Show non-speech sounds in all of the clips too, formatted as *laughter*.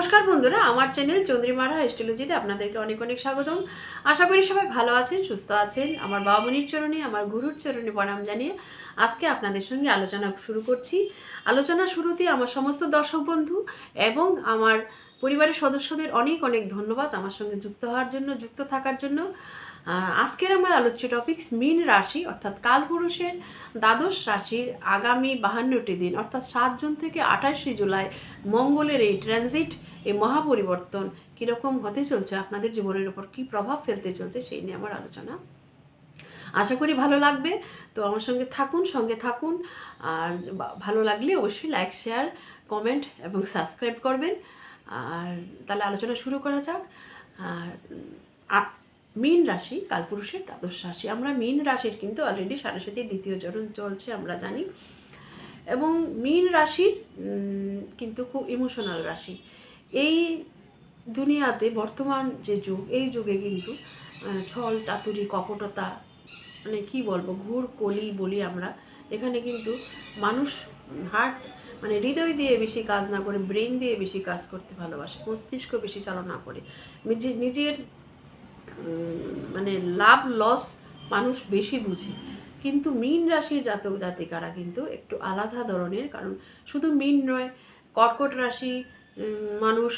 নমস্কার বন্ধুরা, আমার চ্যানেল চন্দ্রিমারা এস্ট্রোলজিতে আপনাদেরকে অনেক অনেক স্বাগতম। আশা করি সবাই ভালো আছেন, সুস্থ আছেন। আমার বাবা মনির চরণে, আমার গুরুর চরণে প্রণাম জানিয়ে আজকে আপনাদের সঙ্গে আলোচনা শুরু করছি। আলোচনা শুরুতে আমার সমস্ত দর্শক বন্ধু এবং আমার পরিবারের সদস্যদের অনেক অনেক ধন্যবাদ আমার সঙ্গে যুক্ত হওয়ার জন্য, যুক্ত থাকার জন্য। আজকের আমার আলোচ্য টপিকস মীন রাশি, অর্থাৎ কালপুরুষের দ্বাদশ রাশির আগামী বাহান্নটি দিন, অর্থাৎ সাত জুন থেকে আঠাশে জুলাই মঙ্গলের এই ট্রানজিট এই মহাপরিবর্তন কীরকম হতে চলছে, আপনাদের জীবনের উপর কী প্রভাব ফেলতে চলছে সেই নিয়ে আমার আলোচনা। আশা করি ভালো লাগবে, তো আমার সঙ্গে থাকুন সঙ্গে থাকুন, আর ভালো লাগলে অবশ্যই লাইক শেয়ার কমেন্ট এবং সাবস্ক্রাইব করবেন। আর তাহলে আলোচনা শুরু করা যাক। আর মীন রাশি কালপুরুষের দ্বাদশ রাশি। আমরা মীন রাশির কিন্তু অলরেডি সারস্বতীর দ্বিতীয় চরণ চলছে, আমরা জানি। এবং মীন রাশির কিন্তু খুব ইমোশনাল রাশি। এই দুনিয়াতে বর্তমান যে যুগ, এই যুগে কিন্তু ছল, চাতুরি, কপটতা মানে কি বলব, ঘুর কলি বলি আমরা, এখানে কিন্তু মানুষ হার্ট মানে হৃদয় দিয়ে বেশি কাজ না করে, ব্রেন দিয়ে বেশি কাজ করতে ভালোবাসে, মস্তিষ্ক বেশি চালনা করে। নিজে, নিজের মানে লাভ লস মানুষ বেশি বুঝে। কিন্তু মীন রাশির জাতক, জাতিকারা কিন্তু একটু আলাদা ধরনের, কারণ শুধু মীন নয়, কর্কট রাশি মানুষ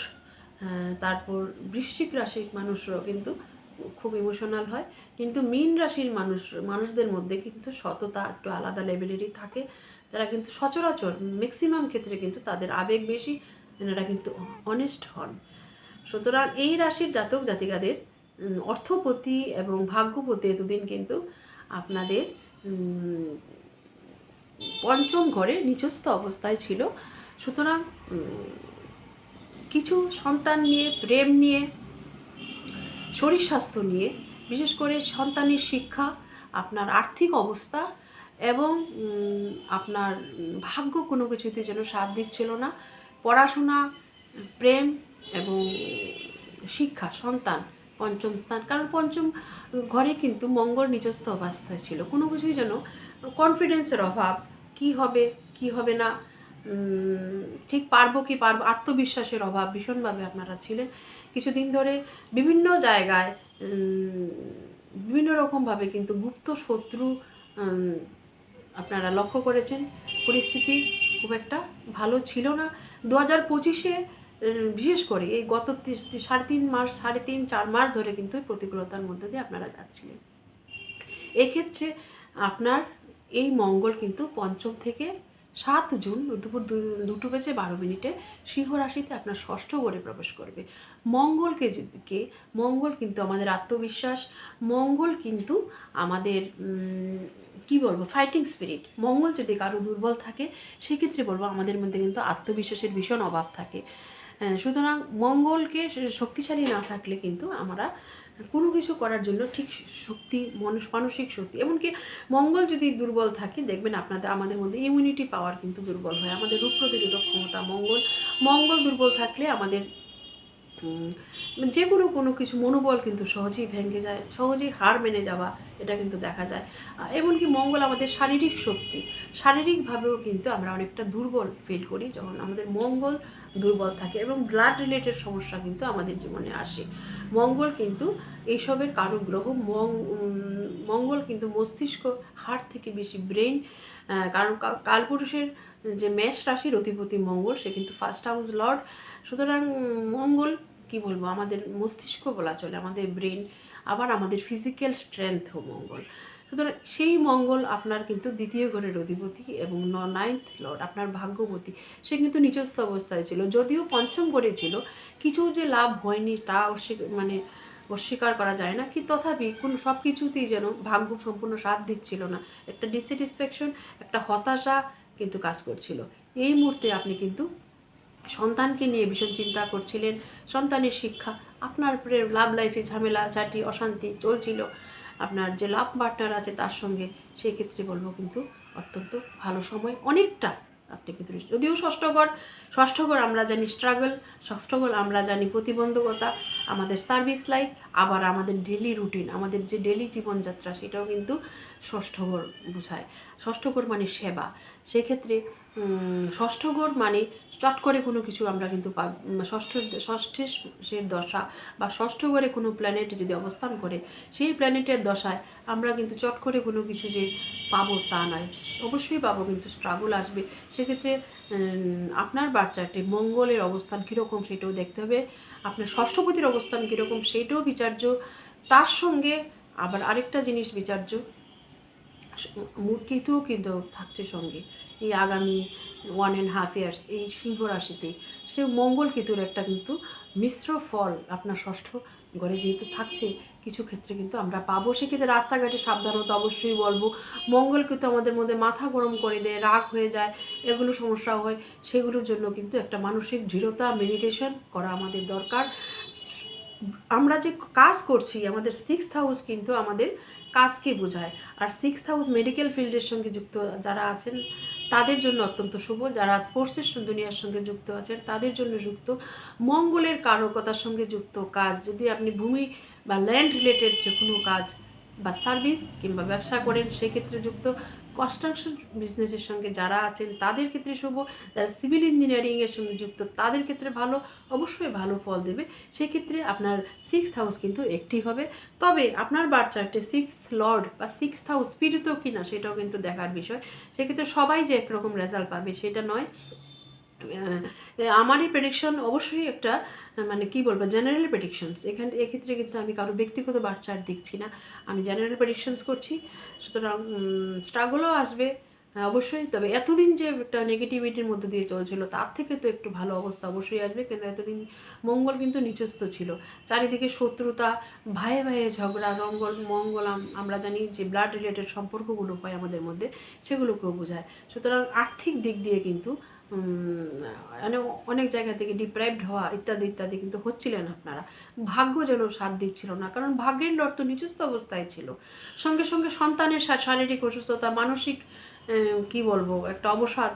তারপর বৃশ্চিক রাশির মানুষরাও কিন্তু খুব ইমোশনাল হয়। কিন্তু মীন রাশির মানুষ, মানুষদের মধ্যে কিন্তু সততা একটু আলাদা লেভেলেরই থাকে। তারা কিন্তু সচরাচর ম্যাক্সিমাম ক্ষেত্রে কিন্তু তাদের আবেগ বেশি, এনারা কিন্তু অনেস্ট হন। সুতরাং এই রাশির জাতক, জাতিকাদের অর্থপতি এবং ভাগ্যপতি এতদিন কিন্তু আপনাদের পঞ্চম ঘরে নিচস্থ অবস্থায় ছিল। সুতরাং কিছু সন্তান নিয়ে, প্রেম নিয়ে, শরীর স্বাস্থ্য নিয়ে, বিশেষ করে সন্তানের শিক্ষা, আপনার আর্থিক অবস্থা এবং আপনার ভাগ্য কোনো কিছুতে যেন সাথ দিচ্ছিল না। পড়াশোনা, প্রেম এবং শিক্ষা, সন্তান পঞ্চম স্থান। কারণ পঞ্চম ঘরে কিন্তু মঙ্গল নিজস্ব অবস্থায় ছিল। কোনো কিছুই যেন কনফিডেন্সের অভাব, কি হবে কি হবে না ঠিক পারব কি পারব, আত্মবিশ্বাসের অভাব ভীষণভাবে আপনারা ছিলেন। কিছুদিন ধরে বিভিন্ন জায়গায় বিভিন্ন রকমভাবে কিন্তু গুপ্ত শত্রু আপনারা লক্ষ্য করেছেন। পরিস্থিতি খুব একটা ভালো ছিল না। দু হাজার পঁচিশে বিশেষ করে এই গত সাড়ে তিন মাস, সাড়ে তিন, চার মাস ধরে কিন্তু প্রতিকূলতার মধ্যে দিয়ে আপনারা যাচ্ছিলেন। এক্ষেত্রে আপনার এই মঙ্গল কিন্তু পঞ্চম থেকে সাত জুন, দুপুর দুটো বেজে বারো মিনিটে সিংহ রাশিতে আপনার ষষ্ঠ ঘরে প্রবেশ করবে। মঙ্গলকে কে মঙ্গল কিন্তু আমাদের আত্মবিশ্বাস, মঙ্গল কিন্তু আমাদের কি বলব ফাইটিং স্পিরিট মঙ্গল যদি কারও দুর্বল থাকে, সেক্ষেত্রে বলব আমাদের মধ্যে কিন্তু আত্মবিশ্বাসের ভীষণ অভাব থাকে। সুতরাং মঙ্গলকে শক্তিশালী না থাকলে কিন্তু আমরা কোনো কিছু করার জন্য ঠিক শক্তি, মানুষ, মানসিক শক্তি, এমনকি মঙ্গল যদি দুর্বল থাকে, দেখবেন আপনাদের, আমাদের মধ্যে ইমিউনিটি পাওয়ার কিন্তু দুর্বল হয়। আমাদের রোগ প্রতিরোধক ক্ষমতা মঙ্গল মঙ্গল দুর্বল থাকলে আমাদের যে কোনো কোনো কিছু, মনোবল কিন্তু সহজেই ভেঙে যায়, সহজেই হার মেনে যাওয়া, এটা কিন্তু দেখা যায়। এমনকি মঙ্গল আমাদের শারীরিক শক্তি, শারীরিকভাবেও কিন্তু আমরা অনেকটা দুর্বল ফিল করি যখন আমাদের মঙ্গল দুর্বল থাকে এবং ব্লাড রিলেটেড সমস্যা কিন্তু আমাদের জীবনে আসে। মঙ্গল কিন্তু এইসবের কারও গ্রহ মঙ্গল কিন্তু মস্তিষ্ক হার্ট থেকে বেশি ব্রেন কারণ কালপুরুষের যে মেষ রাশির অধিপতি মঙ্গল, সে কিন্তু ফার্স্ট হাউস লর্ড সুতরাং মঙ্গল কি বলব, আমাদের মস্তিষ্ক বলা চলে, আমাদের ব্রেন আবার আমাদের ফিজিক্যাল স্ট্রেংথও মঙ্গল। সুতরাং সেই মঙ্গল আপনার কিন্তু দ্বিতীয় ঘরের অধিপতি এবং ন নাইন্থ লর্ড আপনার ভাগ্যবতী সে কিন্তু নিজস্ব অবস্থায় ছিল। যদিও পঞ্চম ঘরে ছিল, কিছু যে লাভ হয়নি তা মানে অস্বীকার করা যায় না, কি তথাপি কোন সব কিছুতেই যেন ভাগ্য সম্পূর্ণ সাথ দিচ্ছিল না। একটা ডিস্যাটিসফ্যাকশন একটা হতাশা কিন্তু কাজ করছিল। এই মুহূর্তে আপনি কিন্তু সন্তানকে নিয়ে ভীষণ চিন্তা করছিলেন। সন্তানের শিক্ষা, আপনার লাভ লাইফে ঝামেলা চাটি অশান্তি চলছিল। আপনার যে লাভ পার্টনার আছে তার সঙ্গে সেই ক্ষেত্রে বলব কিন্তু অত্যন্ত ভালো সময় অনেকটা। আপনি কিন্তু যদিও ষষ্ঠগড় ষষ্ঠগড় আমরা জানি স্ট্রাগল ষষ্ঠগড় আমরা জানি প্রতিবন্ধকতা। আমাদের সার্ভিস লাইফ আবার আমাদের ডেলি রুটিন আমাদের যে ডেলি জীবনযাত্রা সেটাও কিন্তু ষষ্ঠঘর বোঝায়। ষষ্ঠঘর মানে সেবা। সেক্ষেত্রে উম, ষষ্ঠঘর মানে চট করে কোনো কিছু আমরা কিন্তু পা- ষষ্ঠ ষষ্ঠের দশা বা ষষ্ঠ ঘরে কোনো প্ল্যানেট যদি অবস্থান করে সেই প্ল্যানেটের দশায় আমরা কিন্তু চট করে কোনো কিছু যে পাবো তা নয়। অবশ্যই পাবো কিন্তু স্ট্রাগল আসবে। সেক্ষেত্রে আপনার বাচ্চাটি মঙ্গলের অবস্থান কীরকম সেটাও দেখতে হবে। আপনার ষষ্ঠপতির অবস্থান কীরকম সেটাও বিচার্য। তার সঙ্গে আবার আরেকটা জিনিস বিচার্য কেতুও কিন্তু থাকছে সঙ্গে। এই আগামী ওয়ান অ্যান্ড হাফ ইয়ার্স এই সিংহ রাশিতে সে মঙ্গল কেতুর একটা কিন্তু মিশ্র ফল আপনার ষষ্ঠ ঘরে যেহেতু থাকছে, কিছু ক্ষেত্রে কিন্তু আমরা পাবো। সেক্ষেত্রে রাস্তাঘাটে সাবধানতা অবশ্যই বলব। মঙ্গল কিন্তু আমাদের মধ্যে মাথা গরম করে দেয়, রাগ হয়ে যায়, এগুলো সমস্যা হয়। সেগুলোর জন্য কিন্তু একটা মানসিক দৃঢ়তা মেডিটেশন করা আমাদের দরকার। আমরা যে কাজ করছি, আমাদের সিক্স হাউস কিন্তু আমাদের কাজকে বোঝায়। আর সিক্স হাউস মেডিকেল ফিল্ডের সঙ্গে যুক্ত যারা আছেন, তাদের জন্য অত্যন্ত শুভ। যারা স্পোর্টসের দুনিয়ার সঙ্গে যুক্ত আছেন, তাদের জন্য যুক্ত। মঙ্গলের কারকতার সঙ্গে যুক্ত কাজ, যদি আপনি ভূমি বা ল্যান্ড রিলেটেড যে কোনো কাজ বা সার্ভিস কিংবা ব্যবসা করেন, সেক্ষেত্রে যুক্ত। কনস্ট্রাকশন বিজনেসের সঙ্গে যারা আছেন, তাদের ক্ষেত্রে শুভ, যারা সিভিল ইঞ্জিনিয়ারিংয়ের সঙ্গে যুক্ত, তাদের ক্ষেত্রে ভালো, অবশ্যই ভালো ফল দেবে। সেক্ষেত্রে আপনার সিক্স হাউস কিন্তু অ্যাক্টিভ হবে। তবে আপনার বার চার্টে সিক্স লর্ড বা সিক্স হাউস পীড়িত কিনা, সেটাও কিন্তু দেখার বিষয়। সেক্ষেত্রে সবাই যে একরকম রেজাল্ট পাবে, সেটা নয়। আমারই প্রেডিকশন অবশ্যই একটা মানে কি বলব জেনারেল প্রেডিকশনস এখানে, এক্ষেত্রে কিন্তু আমি কারও ব্যক্তিগত বাচ্চার দেখছি না। আমি জেনারেল প্রেডিকশনস করছি। সুতরাং স্ট্রাগলও আসবে অবশ্যই। তবে এতদিন যে একটা নেগেটিভিটির মধ্যে দিয়ে চলছিল, তার থেকে তো একটু ভালো অবস্থা অবশ্যই আসবে। কিন্তু এতদিন মঙ্গল কিন্তু নিচস্থ ছিল। চারিদিকে শত্রুতা ভাইয়ে ভাইয়ে ঝগড়া, রঙ্গল, মঙ্গল আমরা জানি যে ব্লাড রিলেটেড সম্পর্কগুলো হয় আমাদের মধ্যে, সেগুলোকেও বোঝায়। সুতরাং আর্থিক দিক দিয়ে কিন্তু মানে অনেক জায়গা থেকে ডিপ্রাইভড হওয়া ইত্যাদি ইত্যাদি কিন্তু হচ্ছিলেন আপনারা। ভাগ্য যেন সাথ দিচ্ছিল না, কারণ ভাগ্যের লড় তো অবস্থায় ছিল। সঙ্গে সঙ্গে সন্তানের শারীরিক অসুস্থতা, মানসিক কি বলব, একটা অবসাদ,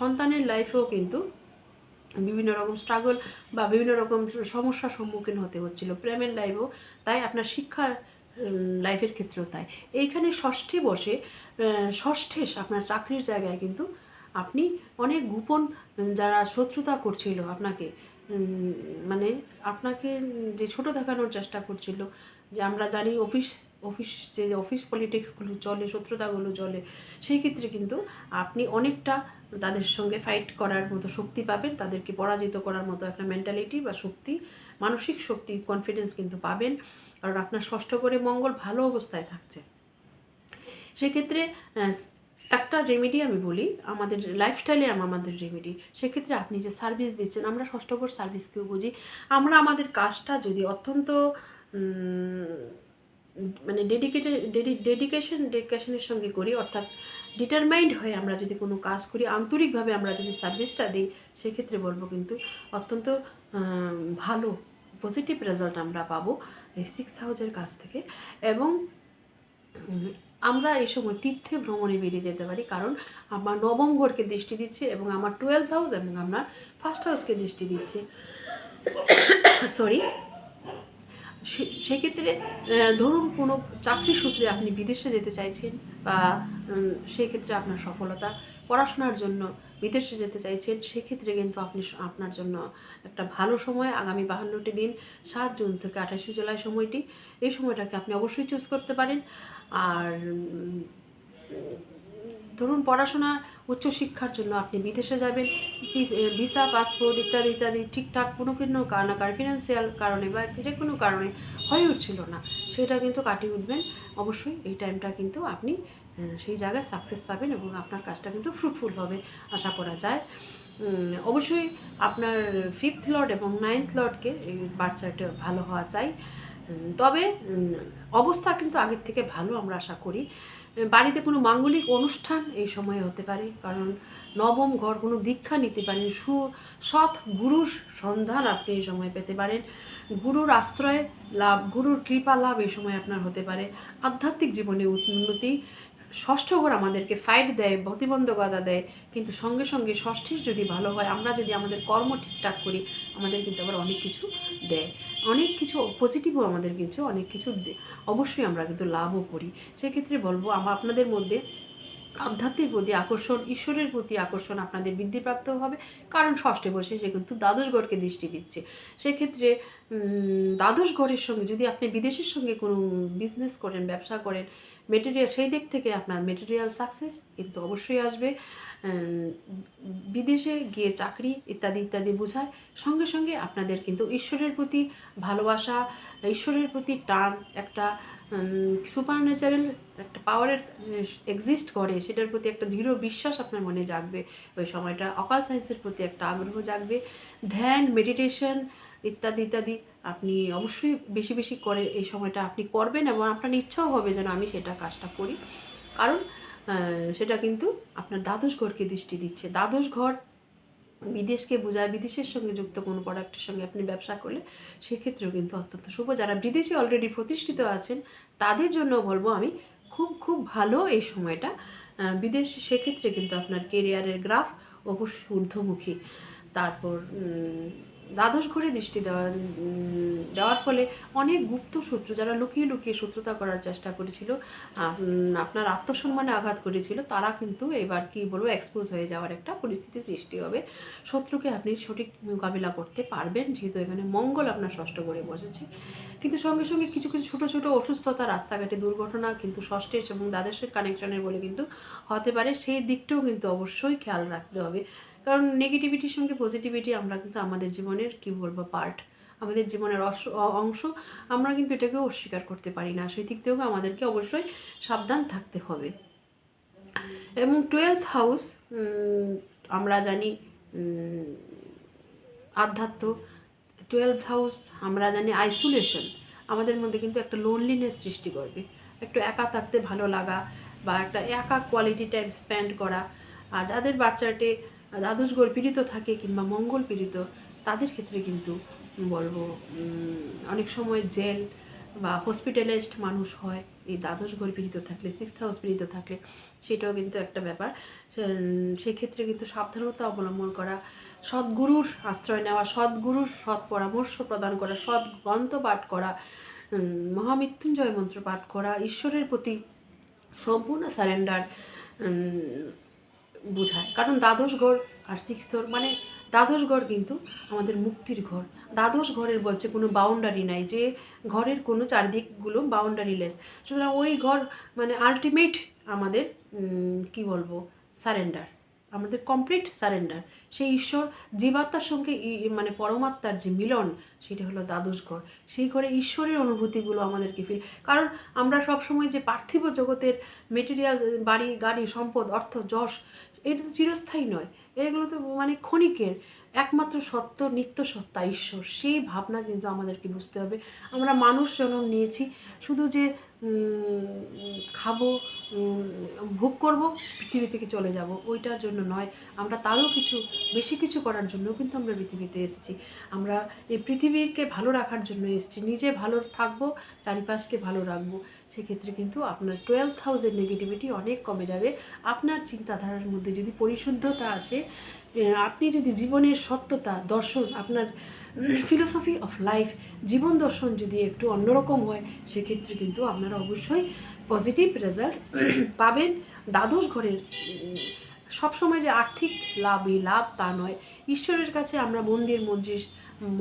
সন্তানের লাইফেও কিন্তু বিভিন্ন রকম স্ট্রাগল বা বিভিন্ন রকম সমস্যার সম্মুখীন হতে হচ্ছিল। প্রেমের লাইফেও তাই, আপনার শিক্ষার লাইফের ক্ষেত্রেও তাই। এইখানে ষষ্ঠে বসে ষষ্ঠে আপনার চাকরির জায়গায় কিন্তু আপনি অনেক গোপন, যারা শত্রুতা করছিল আপনাকে মানে আপনাকে যে ছোট দেখানোর চেষ্টা করছিল, যে আমরা জানি অফিস অফিস যে অফিস পলিটিক্সগুলো চলে, শত্রুতাগুলো চলে, সেই ক্ষেত্রে কিন্তু আপনি অনেকটা তাদের সঙ্গে ফাইট করার মতো শক্তি পাবেন, তাদেরকে পরাজিত করার মতো একটা মেন্টালিটি বা শক্তি, মানসিক শক্তি কনফিডেন্স কিন্তু পাবেন, কারণ আপনার ষষ্ঠ করে মঙ্গল ভালো অবস্থায় থাকছে। সেক্ষেত্রে একটা রেমেডি আমি বলি, আমাদের লাইফস্টাইলে আমাদের রেমেডি সেক্ষেত্রে আপনি যে সার্ভিস দিচ্ছেন, আমরা ষষ্ঠকর সার্ভিসকেও বুঝি। আমরা আমাদের কাজটা যদি অত্যন্ত মানে ডেডিকেটেড ডেডিকেশন ডেডিকেশনের সঙ্গে করি, অর্থাৎ ডিটারমাইন্ড হয়ে আমরা যদি কোনো কাজ করি, আন্তরিকভাবে আমরা যদি সার্ভিসটা দিই, সেক্ষেত্রে বলব কিন্তু অত্যন্ত ভালো পজিটিভ রেজাল্ট আমরা পাবো এই সিক্স হাউজের কাছ থেকে। এবং আমরা এই সময় তীর্থে ভ্রমণে বেরিয়ে যেতে পারি, কারণ আমার নবম ঘরকে দৃষ্টি দিচ্ছে এবং আমার টুয়েলভ হাউস এবং আমার ফার্স্ট হাউসকে দৃষ্টি দিচ্ছে। সরি সেক্ষেত্রে ধরুন কোনো চাকরি সূত্রে আপনি বিদেশে যেতে চাইছেন বা সেক্ষেত্রে আপনার সফলতা পড়াশোনার জন্য বিদেশে যেতে চাইছেন, সেক্ষেত্রে কিন্তু আপনি আপনার জন্য একটা ভালো সময়। আগামী বাহান্নটি দিন, সাত জুন থেকে আঠাশে জুলাই সময়টি, এই সময়টাকে আপনি অবশ্যই চুজ করতে পারেন। আর ধরুন পড়াশোনা উচ্চশিক্ষার জন্য আপনি বিদেশে যাবেন ভিসা, পাসপোর্ট ইত্যাদি ইত্যাদি ঠিকঠাক কোনো কোনো কারণে, ফিনান্সিয়াল কারণে বা যে কোনো কারণে হয়ে উঠছিল না, সেটা কিন্তু কাটিয়ে উঠবেন। অবশ্যই এই টাইমটা কিন্তু আপনি সেই জায়গায় সাকসেস পাবেন এবং আপনার কাজটা কিন্তু ফ্রুটফুল হবে, আশা করা যায়। অবশ্যই আপনার ফিফথ লর্ড এবং নাইন্থ লর্ডকে এই বাচ্চাটা ভালো হওয়া চাই। তবে অবস্থা কিন্তু আগের থেকে ভালো আমরা আশা করি। বাড়িতে কোনো মাঙ্গলিক অনুষ্ঠান এই সময়ে হতে পারে, কারণ নবম ঘর কোনো দীক্ষা নিতে পারেন, সু, সৎ গুরুর সন্ধান আপনি এই সময় পেতে পারেন। গুরুর আশ্রয় লাভ, গুরুর কৃপা লাভ এই সময় আপনার হতে পারে। আধ্যাত্মিক জীবনে উন্নতি ষষ্ঠ ঘর আমাদেরকে ফাইট দেয়, প্রতিবন্ধকতা দেয়, কিন্তু সঙ্গে সঙ্গে ষষ্ঠীর যদি ভালো হয়, আমরা যদি আমাদের কর্ম ঠিকঠাক করি, আমাদের কিন্তু আবার অনেক কিছু দেয়। অনেক কিছু পজিটিভও আমাদের কিছু অনেক কিছু অবশ্যই আমরা কিন্তু লাভও করি। সেক্ষেত্রে বলব আমার আপনাদের মধ্যে আধ্যাত্মিক প্রতি আকর্ষণ, ঈশ্বরের প্রতি আকর্ষণ আপনাদের বৃদ্ধিপ্রাপ্ত হবে। কারণ ষষ্ঠে বসে সে কিন্তু দ্বাদশ গড়কে দৃষ্টি দিচ্ছে। সেক্ষেত্রে দ্বাদশ গড়ের সঙ্গে যদি আপনি বিদেশের সঙ্গে কোনো বিজনেস করেন, ব্যবসা করেন মেটেরিয়াল সেই দিক থেকে আপনার মেটেরিয়াল সাকসেস কিন্তু অবশ্যই আসবে। বিদেশে গিয়ে চাকরি ইত্যাদি ইত্যাদি বোঝায়। সঙ্গে সঙ্গে আপনাদের কিন্তু ঈশ্বরের প্রতি ভালোবাসা, ঈশ্বরের প্রতি টান একটা সুপার ন্যাচারাল একটা পাওয়ারের এক্সিস্ট করে, সেটার প্রতি একটা দৃঢ় বিশ্বাস আপনার মনে জাগবে। ওই সময়টা অকাল সায়েন্সের প্রতি একটা আগ্রহ জাগবে। ধ্যান মেডিটেশন ইত্যাদি ইত্যাদি আপনি অবশ্যই বেশি বেশি করে এই সময়টা আপনি করবেন এবং আপনার ইচ্ছাও হবে যেন আমি সেটা কাজটা করি। কারণ সেটা কিন্তু আপনার দ্বাদশ ঘরকে দৃষ্টি দিচ্ছে। দ্বাদশ ঘর বিদেশকে বোঝায়, বিদেশের সঙ্গে যুক্ত কোনো প্রোডাক্টের সঙ্গে আপনি ব্যবসা করলে সেক্ষেত্রেও কিন্তু অত্যন্ত শুভ। যারা বিদেশে অলরেডি প্রতিষ্ঠিত আছেন, তাদের জন্য বলব আমি খুব খুব ভালো এই সময়টা। বিদেশ সেক্ষেত্রে কিন্তু আপনার কেরিয়ারের গ্রাফ অবশ্যই ঊর্ধ্বমুখী। তারপর দ্বাদশ ঘরে দৃষ্টি দেওয়া দেওয়ার ফলে অনেক গুপ্ত শত্রু যারা লুকিয়ে লুকিয়ে শত্রুতা করার চেষ্টা করেছিল আপনার আত্মসম্মানে আঘাত করেছিল, তারা কিন্তু এবার কি বলব এক্সপোজ হয়ে যাওয়ার একটা পরিস্থিতি সৃষ্টি হবে। শত্রুকে আপনি সঠিক মোকাবিলা করতে পারবেন, যেহেতু এখানে মঙ্গল আপনার ষষ্ঠ করে বসেছে। কিন্তু সঙ্গে সঙ্গে কিছু কিছু ছোটো ছোটো অসুস্থতা, রাস্তাঘাটে দুর্ঘটনা, কিন্তু ষষ্ঠের এবং দ্বাদশের কানেকশনের বলে কিন্তু হতে পারে, সেই দিকটাও কিন্তু অবশ্যই খেয়াল রাখতে হবে। কারণ নেগেটিভিটির সঙ্গে পজিটিভিটি আমরা কিন্তু আমাদের জীবনের, কি বলব পার্ট আমাদের জীবনের অংশ, আমরা কিন্তু এটাকে অস্বীকার করতে পারি না। সেই দিক থেকেও আমাদেরকে অবশ্যই সাবধান থাকতে হবে। এবং টুয়েলথ হাউস আমরা জানি আধ্যাত্ম। টুয়েলভ হাউস আমরা জানি আইসোলেশন আমাদের মধ্যে কিন্তু একটা লোনলিনেস সৃষ্টি করবে। একটু একা থাকতে ভালো লাগা বা একটা একা কোয়ালিটি টাইম স্পেন্ড করা। আর যাদের বাচ্চাটে দ্বাদশ ঘর পীড়িত থাকে কিংবা মঙ্গল পীড়িত, তাদের ক্ষেত্রে কিন্তু বলব অনেক সময় জেল বা হসপিটালাইজড মানুষ হয়, এই দ্বাদশ ঘর পীড়িত থাকলে সিক্সথ হাউস পীড়িত থাকলে, সেটাও কিন্তু একটা ব্যাপার। সেক্ষেত্রে কিন্তু সাবধানতা অবলম্বন করা, সদ্গুরুর আশ্রয় নেওয়া, সদ্গুরুর সৎ পরামর্শ প্রদান করা, সৎ গ্রন্থ পাঠ করা মহামৃত্যুঞ্জয় মন্ত্র পাঠ করা, ঈশ্বরের প্রতি সম্পূর্ণ সারেন্ডার বোঝায়। কারণ দ্বাদশ ঘর আর সিক্স ঘর মানে দ্বাদশ ঘর কিন্তু আমাদের মুক্তির ঘর। দ্বাদশ ঘরের বলছে কোনো বাউন্ডারি নাই যে ঘরের কোনো চারদিকগুলো বাউন্ডারি লেস সুতরাং ওই ঘর মানে আলটিমেট আমাদের কি বলব সারেন্ডার আমাদের কমপ্লিট সারেন্ডার সেই ঈশ্বর জীবাত্মার সঙ্গে মানে পরমাত্মার যে মিলন, সেটা হলো দ্বাদশ ঘর। সেই ঘরে ঈশ্বরের অনুভূতিগুলো আমাদেরকে ফিল কারণ আমরা সবসময় যে পার্থিব জগতের মেটেরিয়াল বাড়ি, গাড়ি, সম্পদ, অর্থ, যশ এটা তো চিরস্থায়ী নয়। এগুলো তো মানে ক্ষণিকের, একমাত্র সত্য, নিত্য সত্তা, ঈশ্বর। সেই ভাবনা কিন্তু আমাদেরকে বুঝতে হবে। আমরা মানুষ জন্ম নিয়েছি। শুধু যে খাব ভোগ করব, পৃথিবী থেকে চলে যাব। ওইটার জন্য নয়, আমরা তারও কিছু, বেশি কিছু করার জন্য কিন্তু আমরা পৃথিবীতে এসেছি। আমরা এই পৃথিবীকে ভালো রাখার জন্য এসেছি। নিজে ভালো থাকব, চারিপাশকে ভালো রাখব। সেক্ষেত্রে কিন্তু আপনার টুয়েলভ হাউসের নেগেটিভিটি অনেক কমে যাবে। আপনার চিন্তাধারার মধ্যে যদি পরিশুদ্ধতা আসে আপনি যদি জীবনের সত্যতা, দর্শন, আপনার ফিলোসফি অফ লাইফ জীবন দর্শন যদি একটু অন্যরকম হয় সেক্ষেত্রে কিন্তু আপনারা অবশ্যই পজিটিভ রেজাল্ট *coughs* পাবেন। দ্বাদশ ঘরের সবসময় যে আর্থিক লাভই লাভ তা নয়। ঈশ্বরের কাছে আমরা মন্দির মসজিদ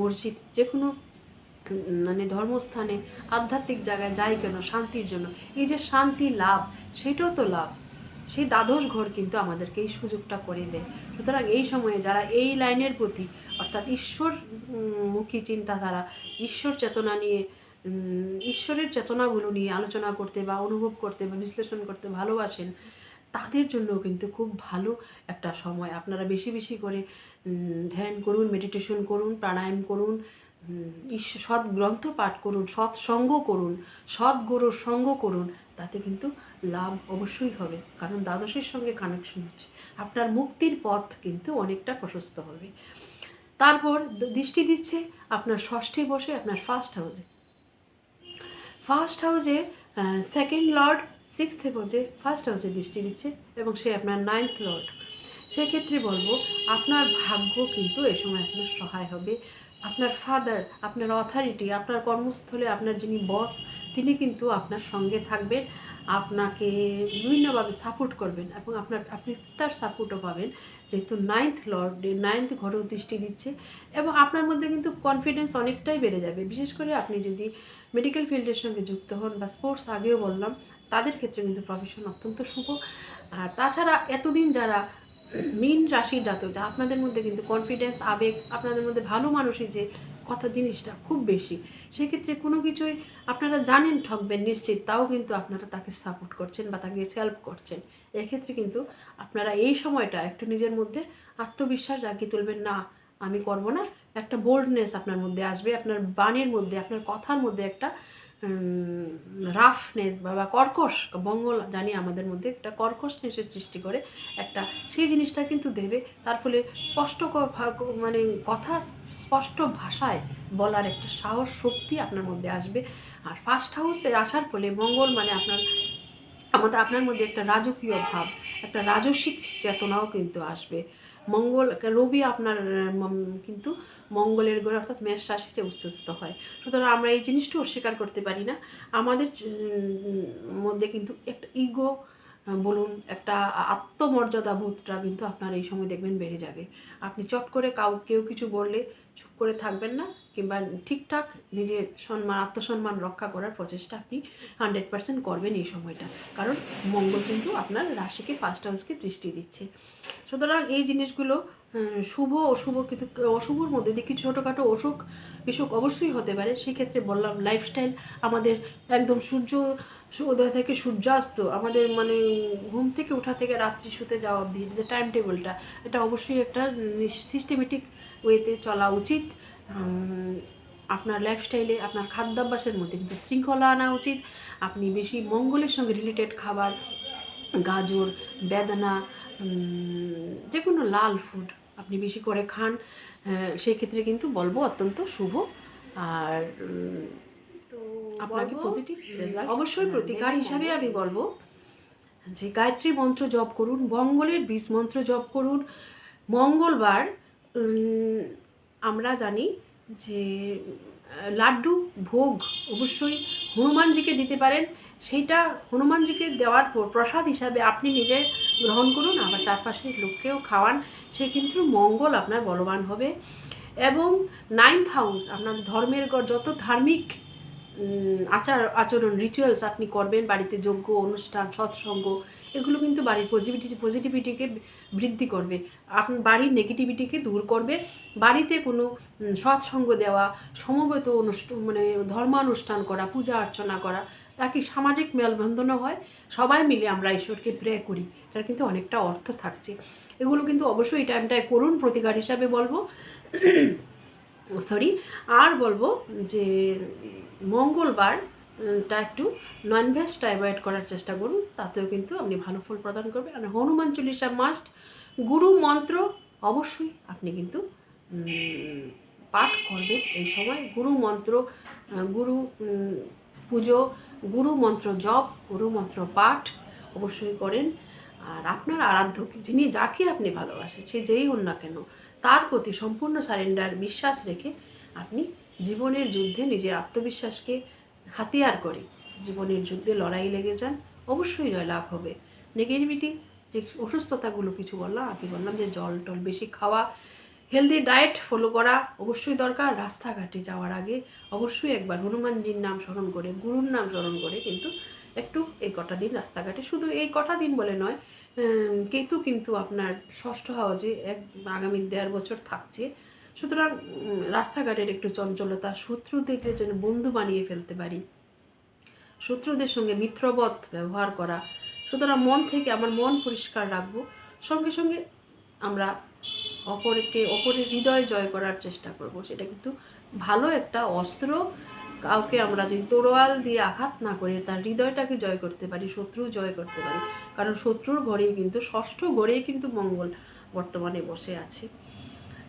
মসজিদ যে কোনো মানে ধর্মস্থানে আধ্যাত্মিক জায়গায় যাই কেন শান্তির জন্য। এই যে শান্তি লাভ সেটাও তো লাভ। সেই দ্বাদশ ঘর কিন্তু আমাদেরকে এই সুযোগটা করে দেয়। সুতরাং এই সময়ে যারা এই লাইনের প্রতি অর্থাৎ ঈশ্বর উম, মুখী চিন্তাধারা ঈশ্বর চেতনা নিয়ে ঈশ্বরের চেতনাগুলো নিয়ে আলোচনা করতে বা অনুভব করতে বা বিশ্লেষণ করতে ভালোবাসেন তাদের জন্য কিন্তু খুব ভালো একটা সময়। আপনারা বেশি বেশি করে ধ্যান করুন মেডিটেশন করুন প্রাণায়াম করুন ঈশ্বর সৎ গ্রন্থ পাঠ করুন সৎ সঙ্গ করুন সৎ গুরুর সঙ্গ করুন, তাতে কিন্তু লাভ অবশ্যই হবে। কারণ দ্বাদশের সঙ্গে কানেকশন হচ্ছে। আপনার মুক্তির পথ কিন্তু অনেকটা প্রশস্ত হবে। তারপর দৃষ্টি দিচ্ছে আপনার ষষ্ঠে বসে আপনার ফার্স্ট হাউসে ফার্স্ট হাউসে সেকেন্ড লর্ড সিক্সথ হাউসে ফার্স্ট হাউসে দৃষ্টি দিচ্ছে এবং সে আপনার নাইন্থ লর্ড সেক্ষেত্রে বলব, আপনার ভাগ্য কিন্তু এ সময় আপনার সহায় হবে। আপনার ফাদার আপনার অথরিটি আপনার কর্মস্থলে আপনার যিনি বস তিনি কিন্তু আপনার সঙ্গে থাকবেন, আপনাকে বিভিন্নভাবে সাপোর্ট করবেন এবং আপনার, আপনি তার সাপোর্টও পাবেন। যেহেতু নাইন্থ লর্ড নাইন্থ ঘরেও দৃষ্টি দিচ্ছে এবং আপনার মধ্যে কিন্তু কনফিডেন্স অনেকটাই বেড়ে যাবে। বিশেষ করে আপনি যদি মেডিকেল ফিল্ডের সঙ্গে যুক্ত হন বা স্পোর্টস আগেও বললাম, তাদের ক্ষেত্রে কিন্তু প্রফেশন অত্যন্ত শুভ। আর তাছাড়া এতদিন যারা মীন রাশির জাতক, যা আপনাদের মধ্যে কিন্তু কনফিডেন্স আবেগ, আপনাদের মধ্যে ভালো মানুষের যে কথা জিনিসটা খুব বেশি। সেক্ষেত্রে কোনো কিছুই আপনারা জানেন, ঠকবেন নিশ্চিত, তাও কিন্তু আপনারা তাকে সাপোর্ট করছেন বা তাকে হেল্প করছেন। এক্ষেত্রে কিন্তু আপনারা এই সময়টা একটু নিজের মধ্যে আত্মবিশ্বাস জাগিয়ে তুলবেন, না, আমি করব না। একটা বোল্ডনেস আপনার মধ্যে আসবে, আপনার বাণীর মধ্যে, আপনার কথার মধ্যে একটা রাফনেস বা কর্কশ বঙ্গল জানি আমাদের মধ্যে একটা কর্কশনেসের সৃষ্টি করে একটা, সেই জিনিসটা কিন্তু দেবে। তার ফলে স্পষ্ট মানে কথা স্পষ্ট ভাষায় বলার একটা সাহস, শক্তি আপনার মধ্যে আসবে। আর ফার্স্ট হাউসে আসার ফলে মঙ্গল মানে আপনার, আমাদের, আপনার মধ্যে একটা রাজকীয় ভাব, একটা রাজস্বিক চেতনাও কিন্তু আসবে। মঙ্গল রবি আপনার কিন্তু মঙ্গলের গ্রহ অর্থাৎ মেষ রাশিতে উচ্চস্থ হয়। সুতরাং আমরা এই জিনিসটা অস্বীকার করতে পারি না। আমাদের মধ্যে কিন্তু একটা ইগো বলুন, একটা আত্মমর্যাদা বোধটা কিন্তু আপনার এই সময় দেখবেন বেড়ে যাবে। আপনি চট করে কাউ, কেউ কিছু বললে চুপ করে থাকবেন না, কিংবা ঠিকঠাক নিজের সম্মান, আত্মসম্মান রক্ষা করার প্রচেষ্টা আপনি হান্ড্রেড পার্সেন্ট করবেন এই সময়টা। কারণ মঙ্গল কিন্তু আপনার রাশিকে ফার্স্ট হাউসকে দৃষ্টি দিচ্ছে। সুতরাং এই জিনিসগুলো শুভ, অশুভ কিন্তু, অশুভর মধ্যে দিয়ে কিছু ছোটোখাটো অসুখ বিসুখ অবশ্যই হতে পারে। সেক্ষেত্রে বললাম লাইফস্টাইল আমাদের একদম সূর্য উদয় থেকে সূর্যাস্ত, আমাদের মানে ঘুম থেকে ওঠা থেকে রাত্রি শুতে যাওয়া অবধি যে টাইম টেবিলটা এটা অবশ্যই একটা সিস্টেমেটিক ওয়েতে চলা উচিত। আপনার লাইফস্টাইলে আপনার খাদ্যাভ্যাসের মধ্যে কিন্তু শৃঙ্খলা আনা উচিত। আপনি বেশি মঙ্গলের সঙ্গে রিলেটেড খাবার, গাজর, বেদানা যে কোনো লাল ফুড আপনি বেশি করে খান সেক্ষেত্রে কিন্তু বলব অত্যন্ত শুভ। আর তো আপনাকে পজিটিভ রেজাল্ট হ্যাঁ, অবশ্যই প্রতিকার দেবে হিসাবে আমি বলব যে গায়ত্রী মন্ত্র জপ করুন মঙ্গলের বীজ মন্ত্র জপ করুন। মঙ্গলবার আমরা জানি যে লাড্ডু ভোগ অবশ্যই হনুমানজিকে দিতে পারেন। সেইটা হনুমানজিকে দেওয়ার পর প্রসাদ হিসাবে আপনি নিজে গ্রহণ করুন, আবার চারপাশের লোককেও খাওয়ান। সে কিন্তু মঙ্গল আপনার বলবান হবে। এবং নাইন্থ হাউস আপনার ধর্মের গ- যত ধার্মিক আচার, আচরণ রিচুয়ালস আপনি করবেন, বাড়িতে যজ্ঞ, অনুষ্ঠান, সৎসঙ্গ, এগুলো কিন্তু বাড়ির পজিটিভিটি পজিটিভিটিকে বৃদ্ধি করবে। আপনার বাড়ির নেগেটিভিটিকে দূর করবে। বাড়িতে কোনো সৎসঙ্গ দেওয়া, সমবেত অনুষ্ঠান মানে ধর্মানুষ্ঠান করা, পূজা অর্চনা করা তাকে সামাজিক মেলবন্ধনও হয়। সবাই মিলে আমরা ঈশ্বরকে প্রে করি। এটার কিন্তু অনেকটা অর্থ থাকছে। এগুলো কিন্তু অবশ্যই টাইমটায় করুন, প্রতিকার হিসাবে বলব। সরি আর বলব যে মঙ্গলবার টা একটু ননভেজটা অ্যাভয়েড করার চেষ্টা করুন। তাতেও কিন্তু আপনি ভালো ফল প্রদান করবেন। আর হনুমান চল্লিশা মাস্ট গুরু মন্ত্র অবশ্যই আপনি কিন্তু পাঠ করবেন এই সময়। গুরু মন্ত্র গুরু পুজো গুরু মন্ত্র জপ, গুরু মন্ত্র পাঠ অবশ্যই করেন। আর আপনার আরাধ্য যিনি যাকে আপনি ভালোবাসেন, সে যেই হন না কেন, তার প্রতি সম্পূর্ণ সারেন্ডার বিশ্বাস রেখে আপনি জীবনের যুদ্ধে নিজের আত্মবিশ্বাসকে হাতিয়ার করে জীবনের যুদ্ধে লড়াই লেগে যান। অবশ্যই জয়লাভ হবে। নেগেটিভিটি যে অসুস্থতাগুলো কিছু বললাম, আগে বললাম যে জল টল বেশি খাওয়া হেলদি ডায়েট ফলো করা অবশ্যই দরকার। রাস্তাঘাটে যাওয়ার আগে অবশ্যই একবার হনুমানজির নাম স্মরণ করে, গুরুর নাম স্মরণ করে কিন্তু একটু এই কটা দিন রাস্তাঘাটে। শুধু এই কটা দিন বলে নয় কেতু কিন্তু আপনার ষষ্ঠ হাওয়াজে এক আগামী দেড় বছর থাকছে। সুতরাং রাস্তাঘাটের একটু চঞ্চলতা শত্রুদেরকে যেন বন্ধু বানিয়ে ফেলতে পারি। শত্রুদের সঙ্গে মিত্রবৎ ব্যবহার করা। সুতরাং মন থেকে আমার মন পরিষ্কার রাখব। সঙ্গে সঙ্গে আমরা অপরকে, অপরের হৃদয় জয় করার চেষ্টা করব। সেটা কিন্তু ভালো একটা অস্ত্র। কাউকে আমরা যদি তোরোয়াল দিয়ে আঘাত না করে, তার হৃদয়টাকে জয় করতে পারি, শত্রু জয় করতে পারি। কারণ শত্রুর ঘরেই কিন্তু, ষষ্ঠ ঘরেই কিন্তু মঙ্গল বর্তমানে বসে আছে।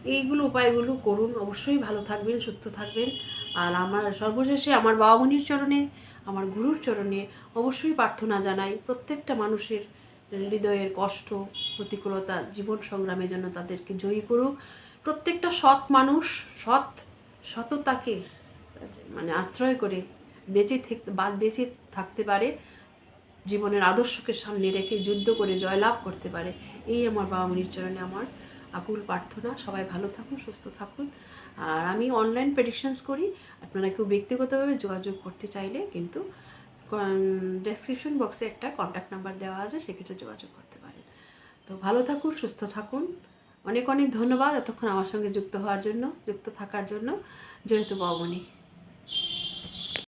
এইগুলো উপায়গুলো করুন। অবশ্যই ভালো থাকবেন, সুস্থ থাকবেন। আর আমার সর্বশেষে আমার বাবা মনির চরণে, আমার গুরুর চরণে অবশ্যই প্রার্থনা জানাই। প্রত্যেকটা মানুষের হৃদয়ের কষ্ট, প্রতিকূলতা, জীবন সংগ্রামের জন্য তাদেরকে জয়ী করুক। প্রত্যেকটা সৎ মানুষ সৎ সততাকে মানে আশ্রয় করে বেঁচে থাকতে বা, বেঁচে থাকতে পারে, জীবনের আদর্শকে সামনে রেখে যুদ্ধ করে জয়লাভ করতে পারে। এই আমার বাবা মনির চরণে আমার আকুল প্রার্থনা। সবাই ভালো থাকুন, সুস্থ থাকুন। আর আমি অনলাইন প্রেডিকশনস করি। আপনারা কেউ ব্যক্তিগতভাবে যোগাযোগ করতে চাইলে কিন্তু ডেসক্রিপশন বক্সে একটা কন্ট্যাক্ট নাম্বার দেওয়া আছে, সেক্ষেত্রে যোগাযোগ করতে পারেন। তো ভালো থাকুন, সুস্থ থাকুন। অনেক অনেক ধন্যবাদ এতক্ষণ আমার সঙ্গে যুক্ত হওয়ার জন্য, যুক্ত থাকার জন্য। যেহেতু বাবমণি